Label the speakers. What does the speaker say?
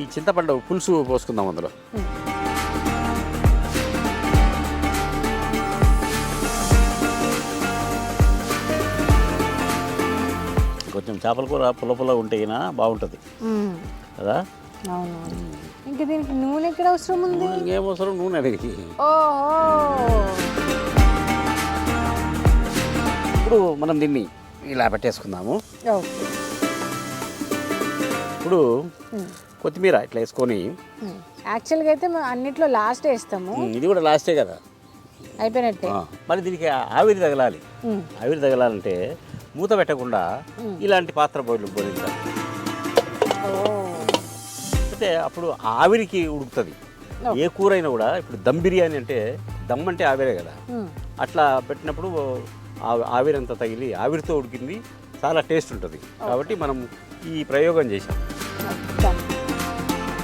Speaker 1: ఈ చింతపండు పులుసు పోసుకుందాం అందులో. కొంచెం చేపల కూర పుల్ల పుల్ల ఉంటే అయినా బాగుంటుంది. కదా?
Speaker 2: ఇంకా దీనికి నూనె ఎక్కడ అవసరం ఉంది?
Speaker 1: నూనె ఇంకేం అవసరం? నూనె అడిగి.
Speaker 2: ఓహో.
Speaker 1: ఇప్పుడు మనం దీన్ని ఇలా పెట్టేసుకుందాము.
Speaker 2: ఓకే.
Speaker 1: ఇప్పుడు కొత్తిమీర ఇట్లా వేసుకొని.
Speaker 2: యాక్చువల్గా అయితే అన్నిట్లో లాస్ట్ వేస్తాము.
Speaker 1: ఇది కూడా లాస్టే కదా.
Speaker 2: అయిపోయినట్టే.
Speaker 1: మరి దీనికి ఆవిరి తగలాలి. ఆవిరి తగలాలంటే మూత పెట్టకుండా ఇలాంటి పాత్ర బోయిలు బోలించాలి
Speaker 2: ఓ.
Speaker 1: అయితే అప్పుడు ఆవిరికి ఉడుకుతుంది. ఏ కూర అయినా కూడా ఇప్పుడు దమ్ బిర్యానీ అంటే దమ్ అంటే ఆవిరే కదా. అట్లా పెట్టినప్పుడు ఆ- ఆవిరంతా తగిలి ఆవిరితో ఉడికింది చాలా టేస్ట్ ఉంటుంది. కాబట్టి మనం ఈ ప్రయోగం చేసాం